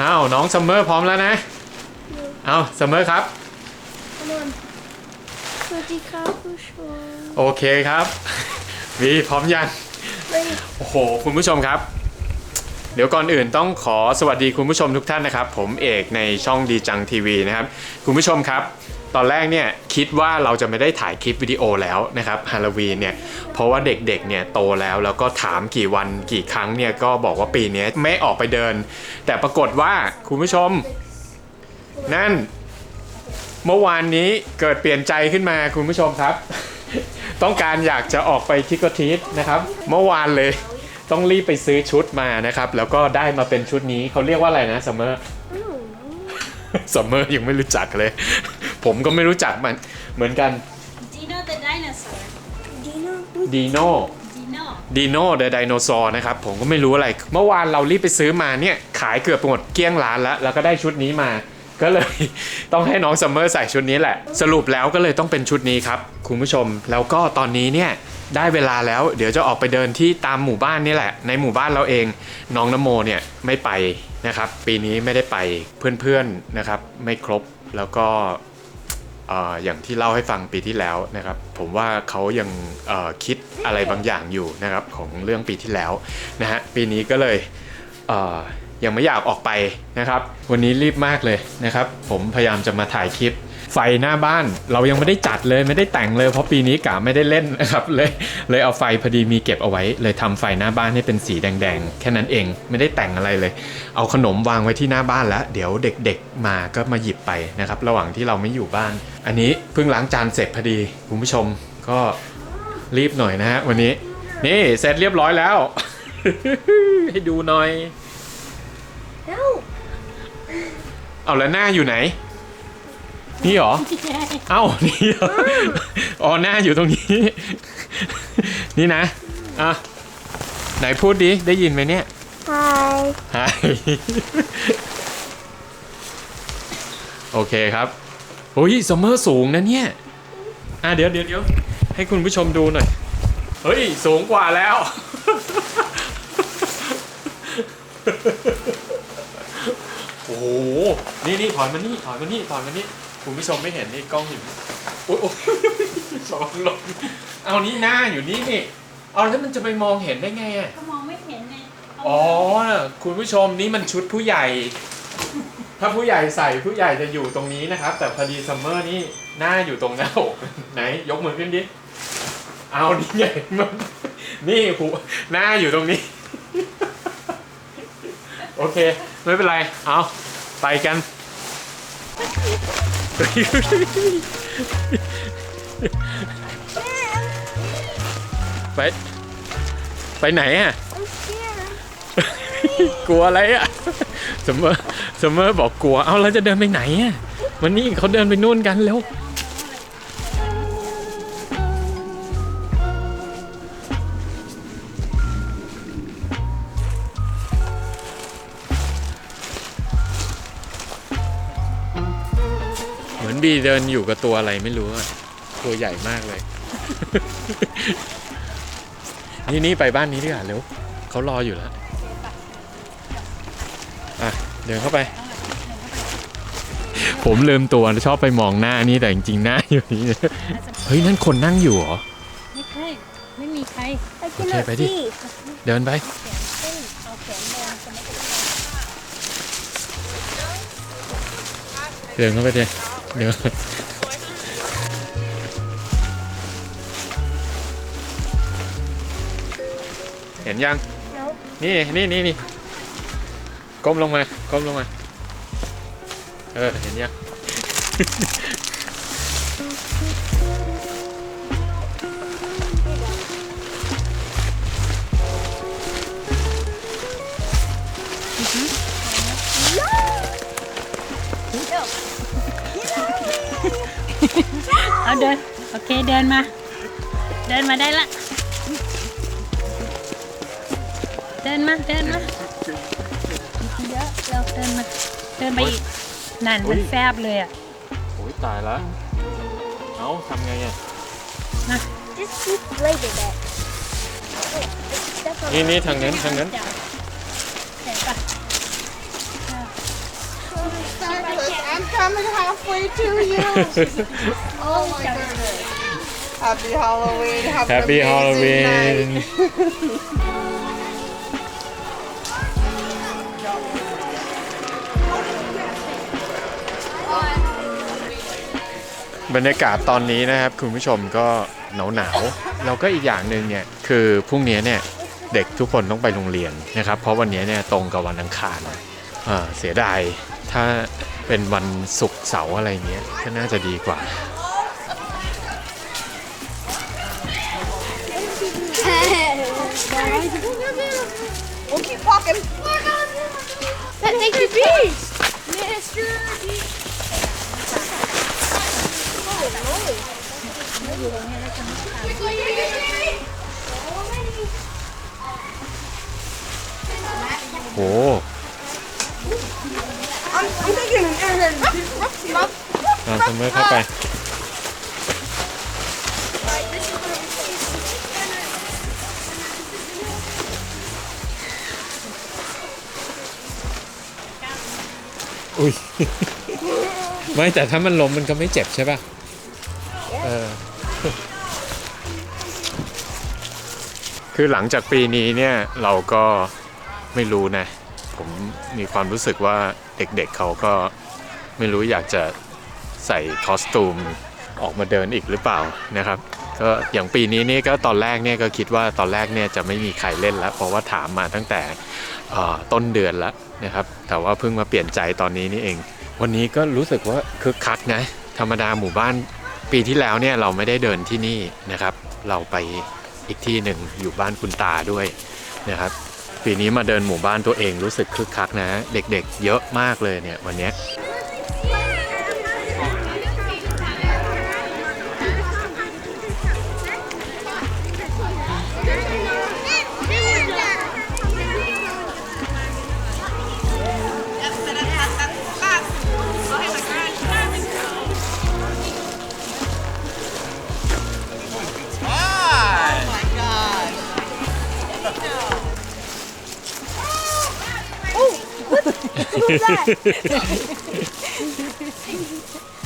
อ้าวน้องซัมเมอร์พร้อมแล้วนะเอาซัมเมอร์ครับ Come on สวัสดีครับผู้ชมโอเคครับ วีพร้อมยัง ไม่โอ้โห คุณผู้ชมครับ เดี๋ยวก่อนอื่นต้องขอสวัสดีคุณผู้ชมทุกท่านนะครับ ผมเอกในช่องดีจังทีวีนะครับ คุณผู้ชมครับ ตอนแรกเนี่ยคิดว่าเราจะไม่ได้ถ่ายคลิปวิดีโอแล้วนะครับฮาโลวีนเนี่ยเพราะว่าเด็กๆเนี่ยโตแล้วแล้วก็ถามกี่วันกี่ครั้งเนี่ยก็บอกว่าปีนี้ไม่ออกไปเดิน แต่ปรากฏว่าคุณผู้ชม นั่น เมื่อวานนี้เกิดเปลี่ยนใจขึ้นมาคุณผู้ชมครับ ต้องการอยากจะออกไปทิกทีสนะครับ เมื่อวานเลยต้องรีบไปซื้อชุดมานะครับ แล้วก็ได้มาเป็นชุดนี้เขาเรียกว่าอะไรนะซัมเมอร์ซัมเมอร์ยังไม่รู้จักเลย ผมก็ไม่รู้จักมันเหมือนกัน Dino the dinosaur. ดีนะดีโน่ Dino. ดีโน่เดอะไดโนเสาร์นะครับ ผมก็ไม่รู้อะไร เมื่อวานเรารีบไปซื้อมาเนี่ย ขายเกือบหมดเกลี้ยงร้านแล้ว แล้วก็ได้ชุดนี้มา ก็เลย ต้องให้น้องซัมเมอร์ใส่ชุดนี้แหละ สรุปแล้วก็เลยต้องเป็นชุดนี้ครับ คุณผู้ชมแล้วก็ตอนนี้เนี่ยได้เวลาแล้ว เดี๋ยวจะออกไปเดินที่ตามหมู่บ้านนี่แหละ ในหมู่บ้านเราเอง น้องนโมเนี่ยไม่ไปนะครับ ปีนี้ไม่ได้ไปเพื่อนๆนะครับ ไม่ครบแล้วก็เอย่างที่เล่าให้ฟังปีที่แล้วนะครับ ผมว่าเขายังคิดอะไรบางอย่างอยู่นะครับของเรื่องปีที่แล้วนะฮะปีนี้ก็เลยเยังไม่อยากออกไปนะครับ วันนี้รีบมากเลยนะครับ ผมพยายามจะมาถ่ายคลิป ไฟหน้าบ้านเรายังไม่ได้จัดเลยไม่ได้แต่งเลยเพราะปีนี้กะไม่ได้เล่นนะครับเลยเลยเอาไฟพอดีมีเก็บเอาไว้ เลยทำไฟหน้าบ้านให้เป็นสีแดงๆ แค่นั้นเองไม่ได้แต่งอะไรเลย เอาขนมวางไว้ที่หน้าบ้านแล้ว เดี๋ยวเด็กๆมาก็มาหยิบไปนะครับระหว่างที่เราไม่อยู่บ้าน อันนี้เพิ่งล้างจานเสร็จพอดีคุณผู้ชมก็รีบหน่อยนะฮะวันนี้นี่เสร็จเรียบร้อยแล้ว ให้ดูหน่อย เอ้าเอาแล้วหน้าอยู่ไหน นี่เหรอ เอ้า นี่เหรออ๋อหน้าอยู่ตรงนี้ นี่นะ อะ ไหนพูดดิ ได้ยินไหมเนี่ยฮายใช่โอเคครับโอ้ยซัมเมอร์สูงนะเนี่ย อะเดี๋ยวเดี๋ยวเดี๋ยวให้คุณผู้ชมดูหน่อย เฮ้ย สูงกว่าแล้ว โอ้โห นี่นี่ถอยมานี่ถอยมานี่ถอยมานี่ คุณผู้ชมไม่เห็นนี่กล้องอยู่นี่โอ้ยโอ้ยสองลงเอานี่หน้าอยู่นี่นี่เอาแล้วมันจะไปมองเห็นได้ไงอะก็มองไม่เห็นไงเาอ๋อคุณผู้ชมนี่มันชุดผู้ใหญ่ ถ้าผู้ใหญ่ใส่ผู้ใหญ่จะอยู่ตรงนี้นะครับ แต่พอดีซัมเมอร์นี่หน้าอยู่ตรงหน้าอกไหน ยกมือขึ้นดิเอานี่ไงมันนี่หูหน้าอยู่ตรงนี้ โอเค ไม่เป็นไร เอาไปกัน ไป ไปไหนอะ I'm scared กลัวอะไรอะสมเมอร์สมเมอร์บอกกลัว เอาแล้วจะเดินไปไหนอะวันนี้เขาเดินไปนู่นกันแล้ว เหมือนบีเดินอยู่กับตัวอะไรไม่รู้อะตัวใหญ่มากเลย นี่นี่ไปบ้านนี้ดีกว่าเร็วเขารออยู่แล้วอะเดินเข้าไป ผมลืมตัวชอบไปมองหน้านี่แต่จริงๆหน้าอยู่นี่เฮ้ยนั่นคนนั่งอยู่เหรอไม่ใช่ไม่มีใคร I cannot ไปดิ see เดินไปเอาแขนเดินจะไม่เป็นเดินเข้าไปเดิน เดินเห็นยัง นี่นี่นี่นี่ก้มลงมา ก้มลงมา เออ เห็นยัง เอาเดิน โอเคเดินมา เดินมาได้ละ เดินมา เดินมา เยอะเราเดินมา เดินไปอีก นั่นอุ๊มัยนแฟบเลยอะ โอ้ยตายแล้วเอ้าทำไงอะ just keep later that Wait, that's not นี่นี่ทางนั้นทางนั้น เห็นปะ coming halfway to you. oh my goodness. Happy Halloween. Have an Happy amazing Halloween night. บรรยากาศตอนนี้นะครับ คุณผู้ชมก็หนาวหนาวๆแล้วก็อีกอย่างหนึ่งเนี่ยคือพรุ่งนี้เนี่ยเด็กทุกคนต้องไปโรงเรียนนะครับ เพราะวันนี้เนี่ยตรงกับวันอังคารอ่าเสียดาย ถ้าเป็นวันศุกร์เสาร์อะไรเงี้ยก็น่าจะดีกว่า We'll keep walking. That takes you beast. Mr. โห I'm, taking an air here. อ่าซัมเมอเข้าไปอุ้ย ไม่แต่ถ้ามันล้มมันก็ไม่เจ็บใช่ป่ะ เออ คือหลังจากปีนี้เนี่ยเราก็ไม่รู้นะ ผมมีความรู้สึกว่า เด็กๆเขาก็ไม่รู้อยากจะใส่คอสตูมออกมาเดินอีกหรือเปล่านะครับก็อย่างปีนี้นี่ก็ตอนแรกเนี่ยก็คิดว่าตอนแรกเนี่ยจะไม่มีใครเล่นแล้ว เพราะว่าถามมาตั้งแต่ต้นเดือนแล้วนะครับ แต่ว่าเพิ่งมาเปลี่ยนใจตอนนี้นี่เอง วันนี้ก็รู้สึกว่าคึกคักนะธรรมดาหมู่บ้านปีที่แล้วเนี่ยเราไม่ได้เดินที่นี่นะครับ เราไปอีกที่หนึ่งอยู่บ้านคุณตาด้วยนะครับ ปีนี้มาเดินหมู่บ้านตัวเองรู้สึกคึกคักนะ เด็กๆ เยอะมากเลยเนี่ยวันนี้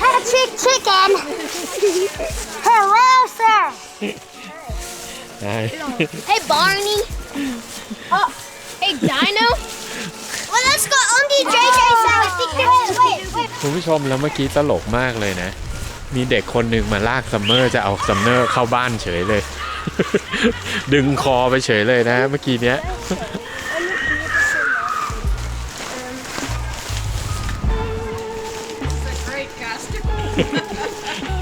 Patrick Chicken. Hello, sir. ได้ Hey, Barney. Oh, hey, Dino. Well, let's go Unky JJ side. Wait, wait, wait. คุณผู้ชมแล้วเมื่อกี้ตลกมากเลยนะ มีเด็กคนหนึ่งมาลากซัมเมอร์จะเอาซัมเมอร์เข้าบ้านเฉยเลย ดึงคอไปเฉยเลยนะ เมื่อกี้เนี้ย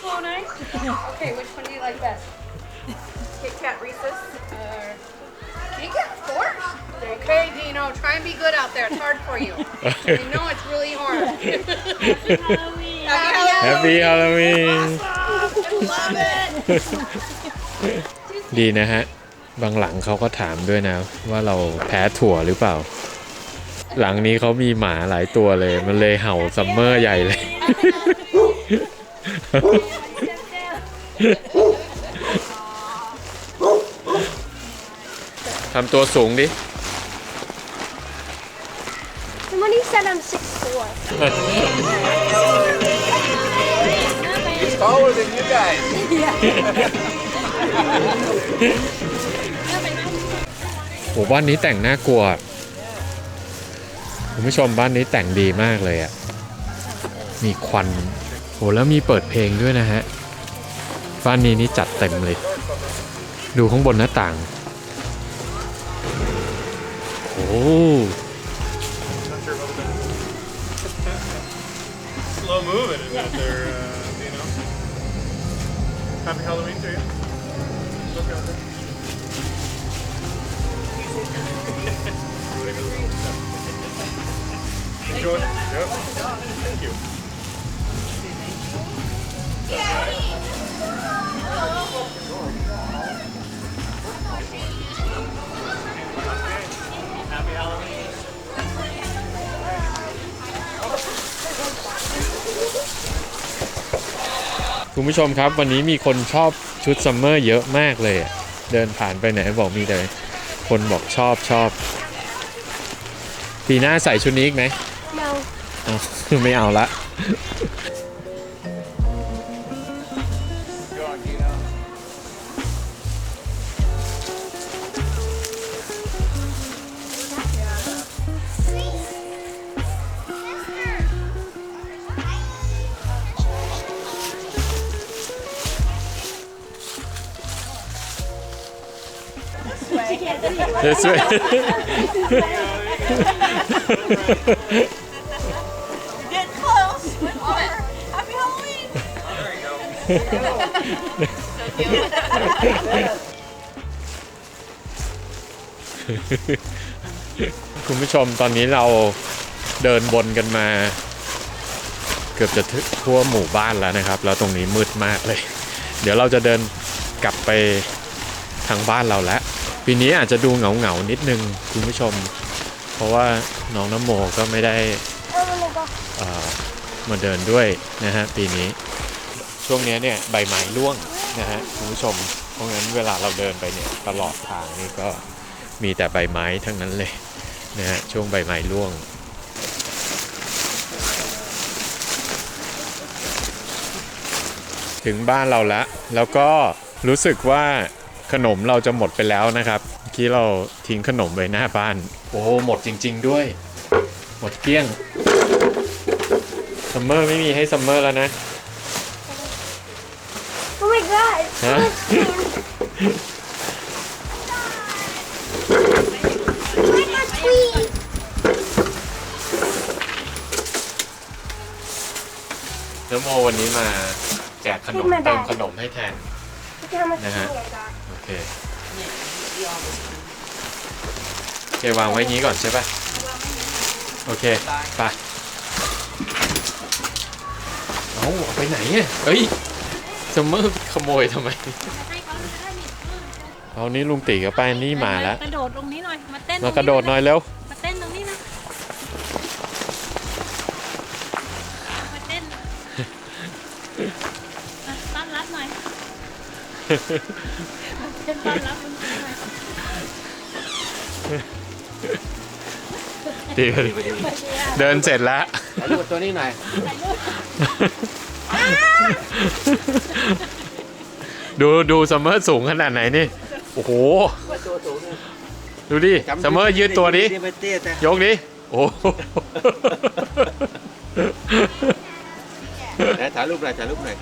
slow night? Okay, which one do you like best? Kit Kat Reese's. Uh, Kit Kat, of course. Okay, Dino, try and be good out there. It's hard for you. I know it's really hard. Happy Happy Halloween. Halloween Love it. ดีนะฮะ บางหลังเขาก็ถามด้วยนะ ว่าเราแพ้ถั่วหรือเปล่า หลังนี้เขามีหมาหลายตัวเลย มันเลยเห่าซัมเมอร์ใหญ่เลย ทำตัวสูงดิ Somebody said I'm 6'4. taller than you guys. โหบ้านนี้แต่งน่ากลัว คุณผู้ชมบ้านนี้แต่งดีมากเลยอะ่ะ มีควัน โหแล้วมีเปิดเพลงด้วยนะฮะบ้านนี้นี่จัดเต็มเลย ดูข้างบนหน้าต่าง โอ้ slow moving is what they're, uh, you know. Happy Halloween to you. Look out there. Enjoy. Yep. Thank you. คุณผู้ชมครับ วันนี้มีคนชอบชุดซัมเมอร์เยอะมากเลยอะเดินผ่านไปไหนบอกมีแต่คนบอกชอบชอบปีหน้าใส่ชุดนี้อีกไหม No. เอาไม่เอาละ This way. Get close. Happy Halloween. คุณผู้ชมตอนนี้เราเดินบนกันมา เกือบจะถึงทั่วหมู่บ้านแล้วนะครับ แล้วตรงนี้มืดมากเลย เดี๋ยวเราจะเดินกลับไปทางบ้านเราแล้ว ปีนี้อาจจะดูเหงาเหงานิดนึงคุณผู้ชม เพราะว่าน้องน้ำโมก็ไม่ได้อ่อมาเดินด้วยนะฮะปีนี้ ช่วงนี้เนี่ยใบไม้ร่วงนะฮะคุณผู้ชม เพราะงั้นเวลาเราเดินไปเนี่ยตลอดทางนี่ก็มีแต่ใบไม้ทั้งนั้นเลยนะฮะช่วงใบไม้ร่วงถึงบ้านเราล้วแล้วก็รู้สึกว่า ขนมเราจะหมดไปแล้วนะครับเมื่อกี้เราทิ้งขนมไว้หน้าบ้าน โอ้หมดจริง ๆ ด้วย หมดเกลี้ยงซัมเมอร์ไม่มีให้ซัมเมอร์แล้วนะ Oh my god. ฮะ Like a tweet. น้ำโมวันนี้มาแจกขนมขึ้นมาได้เติมขนมให้แทน Look how much Uh-huh. money I got. โอเคโอเควางไว้งี้ก่อนใช่ปะโอเค ไป เอาเอาไปไหนอะเอ้ยซัมเมอร์ขโมยทำไม เอานี้ลุงตีกับป้านี่มาแล้ว กระโดดตรงนี้หน่อย มาเต้นมากระโดดหน่อยเร็ว มาเต้นตรงนี้นะ มาเต้นอะต้อนรับหน่อย เต้นต้อนรับลุงตีหน่อยตีไปดิเดินเสร็จแล้ว ถ่ายรูปกับตัวนี้หน่อยดูดูซัมเมอร์สูงขนาดไหนนี่ โอ้โหตัวสูงเนี่ยดูดิซัมเมอร์ยืดตัวดิไม่เตี้ยแต่ยกดิโอ้โหไหนถ่ายรูปหน่อยถ่ายรูปหน่อย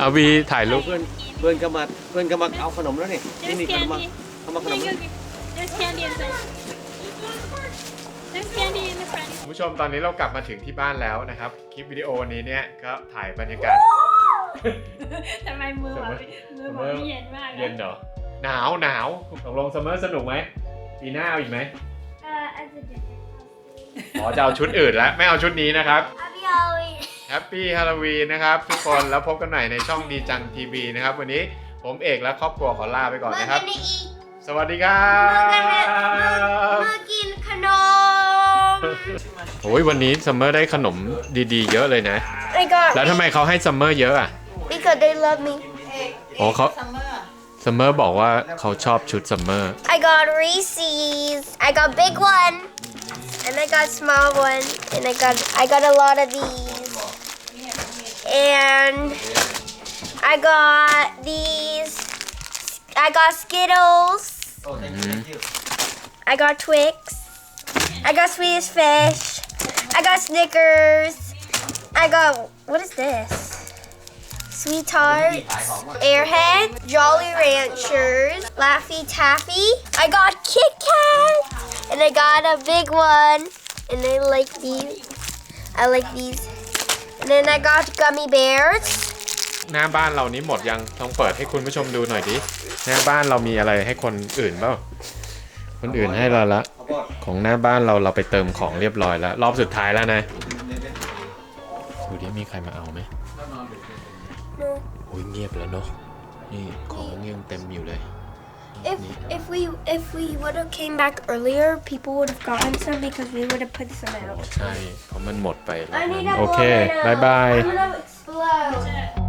เอาวีถ่ายรูป เพื่อนเพื่อนก็มาเพื่อนก็มาเอาขนมแล้วนี่นี่ There's นี่ขนมมา candy. เขามาขนม Here, แล้ว you- There's candy inside. There's candy in the front. คุณผู้ชมตอนนี้เรากลับมาถึงที่บ้านแล้วนะครับ คลิปวิดีโอนี้เนี่ยก็ถ่ายบรรยากาศ ทำไมมือบอกมือบอกไม่เย็นมากเย็นเหรอ หนาวหนาวตกลงซัมเมอร์สนุกไหมปีหน้าเอาอีกไหม Uh, as a different อ๋อจะเอาชุดอื่นแล้วไม่เอาชุดนี้นะครับ Happy Halloween. แฮปปี้ฮาโลวีนนะครับทุกคนแล้วพบกันใหม่ในช่องดีจังทีวีนะครับ วันนี้ผมเอกและครอบครัวขอลาไปก่อน We're นะครับ gonna eat. สวัสดีครับ We're gonna kanom. โอ้ยวันนี้ซัมเมอร์ได้ขนมดีๆ เยอะเลยนะ I got แล้วทำไมเขาให้ซัมเมอร์เยอะอะ because they love me. อ๋อเขา ซัมเมอร์บอกว่าเขาชอบชุดซัมเมอร์ I got Reese's. I got big one, and I got small one, and I got I got a lot of these, and I got these. I got Skittles. Oh, thank you. I got Twix. I got Swedish Fish. I got Snickers. I got what is this? Sweethearts, Airhead, Jolly Ranchers, Laffy Taffy. I got Kit Kat, and I got a big one, and I like these. I like these. And then I got gummy bears. หน้าบ้านเรานี้หมดยังลองเปิดให้คุณผู้ชมดูหน่อยดิหน้าบ้านเรามีอะไรให้คนอื่นเปล่าคนอื่นให้เราละ ของหน้าบ้านเราเราไปเติมของเรียบร้อยแล้ว รอบสุดท้ายแล้วนะดูดิมีใครมาเอาไหม No. โอ้ยเงียบแล้วเนาะนี่ของยังเต็มอยู่เลย If if we if we would have came back earlier, people would have gotten some because we would have put some out. ใช่ เพราะมันหมดไปแล้ว I need a โอเค blow right now. บายบาย I'm gonna explode.